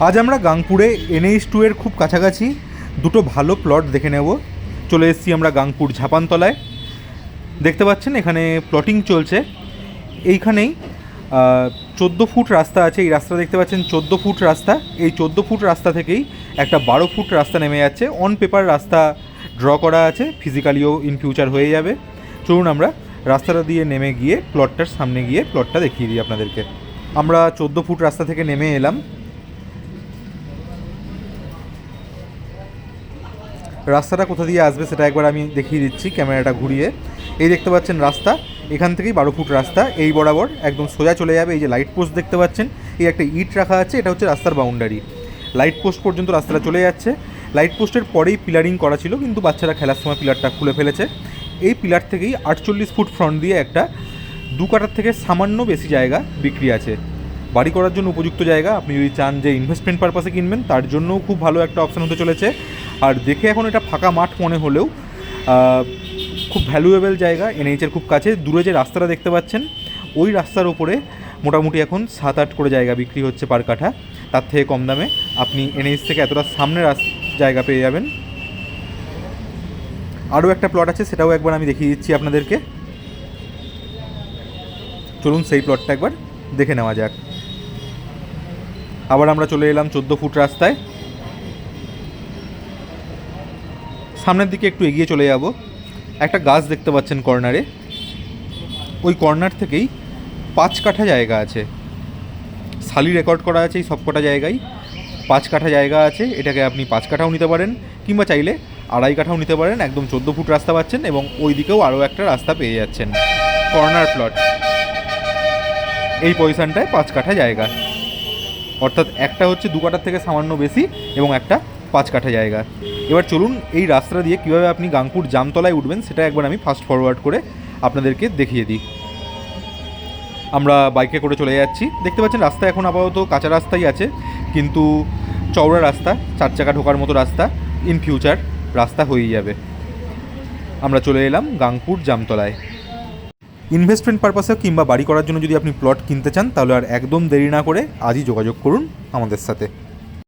আজ আমরা গাংপুরে NH two এর খুব কাছাকাছি দুটো ভালো প্লট দেখে নেব। চলে এসেছি আমরা গাংপুর ঝাপানতলায়। দেখতে পাচ্ছেন এখানে প্লটিং চলছে। এইখানেই চোদ্দ ফুট রাস্তা আছে। এই রাস্তা দেখতে পাচ্ছেন, চোদ্দ ফুট রাস্তা। এই চোদ্দ ফুট রাস্তা থেকেই একটা বারো ফুট রাস্তা নেমে যাচ্ছে। অন পেপার রাস্তা ড্র করা আছে। ফিজিক্যালিও ইন ফিউচার হয়ে যাবে। চলুন আমরা রাস্তাটা দিয়ে নেমে গিয়ে প্লটটার সামনে গিয়ে প্লটটা দেখিয়ে দিই আপনাদেরকে। আমরা চোদ্দ ফুট রাস্তা থেকে নেমে এলাম। রাস্তাটা কোথা দিয়ে আসবে সেটা একবার আমি দেখিয়ে দিচ্ছি, ক্যামেরাটা ঘুরিয়ে। এই দেখতে পাচ্ছেন রাস্তা, এখান থেকেই বারো ফুট রাস্তা, এই বরাবর একদম সোজা চলে যাবে, এই যে লাইট পোস্ট দেখতে পাচ্ছেন, এই একটা ইট রাখা আছে, এটা হচ্ছে রাস্তার বাউন্ডারি লাইট পোস্ট পর্যন্ত রাস্তাটা চলে যাচ্ছে। লাইট পোস্টের পরেই পিলারিং করা ছিল, কিন্তু বাচ্চারা খেলার সময় পিলারটা খুলে ফেলেছে। এই পিলার থেকেই আটচল্লিশ ফুট ফ্রন্ট দিয়ে একটা দু কাটার থেকে সামান্য বেশি জায়গা বিক্রি আছে। বাড়ি করার জন্য উপযুক্ত জায়গা, আপনি যদি চান যে ইনভেস্টমেন্ট পারপাসে কিনবেন, তার জন্যও খুব ভালো একটা অপশান হতে চলেছে। আর দেখে এখন এটা ফাঁকা মাঠ মনে হলেও খুব ভ্যালুয়েবল জায়গা এনএইচের খুব কাছে। দূরে যে রাস্তাটা দেখতে পাচ্ছেন, ওই রাস্তার ওপরে মোটামুটি এখন সাত আট করে জায়গা বিক্রি হচ্ছে পার কাঠা। তার থেকে কম দামে আপনি এনএইচ থেকে এতটা সামনে জায়গা পেয়ে যাবেন। আরও একটা প্লট আছে, সেটাও একবার আমি দেখিয়ে দিচ্ছি আপনাদেরকে। চলুন সেই প্লটটা একবার দেখে নেওয়া যাক। আবার আমরা চলে এলাম চোদ্দ ফুট রাস্তায়। সামনের দিকে একটু এগিয়ে চলে যাব। একটা গাছ দেখতে পাচ্ছেন কর্নারে। ওই কর্নার থেকেই পাঁচ কাঠা জায়গা আছে। সালি রেকর্ড করা আছে এই সবকটা জায়গায়। পাঁচ কাঠা জায়গা আছে, এটাকে আপনি পাঁচ কাঠাও নিতে পারেন, কিংবা চাইলে আড়াই কাঠাও নিতে পারেন, একদম চোদ্দ ফুট রাস্তা পাচ্ছেন এবং ওই দিকেও আরও একটা রাস্তা পেয়ে যাচ্ছেন। Corner plot. এই পজিশনটায় পাঁচ কাঠা জায়গা। অর্থাৎ একটা হচ্ছে দু কাঠার থেকে সামান্য বেশি এবং একটা পাঁচ কাঠা জায়গা। এবার চলুন এই রাস্তা দিয়ে কীভাবে আপনি গাংপুর জামতলায় উঠবেন সেটা একবার আমি ফাস্ট ফরওয়ার্ড করে আপনাদেরকে দেখিয়ে দিই। আমরা বাইকে করে চলে যাচ্ছি। দেখতে পাচ্ছেন রাস্তা এখন আপাতত কাঁচা রাস্তাই আছে, কিন্তু চওড়া রাস্তা, চার চাকা ঢোকার মতো রাস্তা ইন ফিউচার রাস্তা হয়েই যাবে। আমরা চলে এলাম গাংপুর জামতলায়। ইনভেস্টমেন্ট পারপাসে কিংবা বাড়ি করার জন্য যদি আপনি প্লট কিনতে চান, তাহলে আর একদম দেরি না করে আজই যোগাযোগ করুন আমাদের সাথে।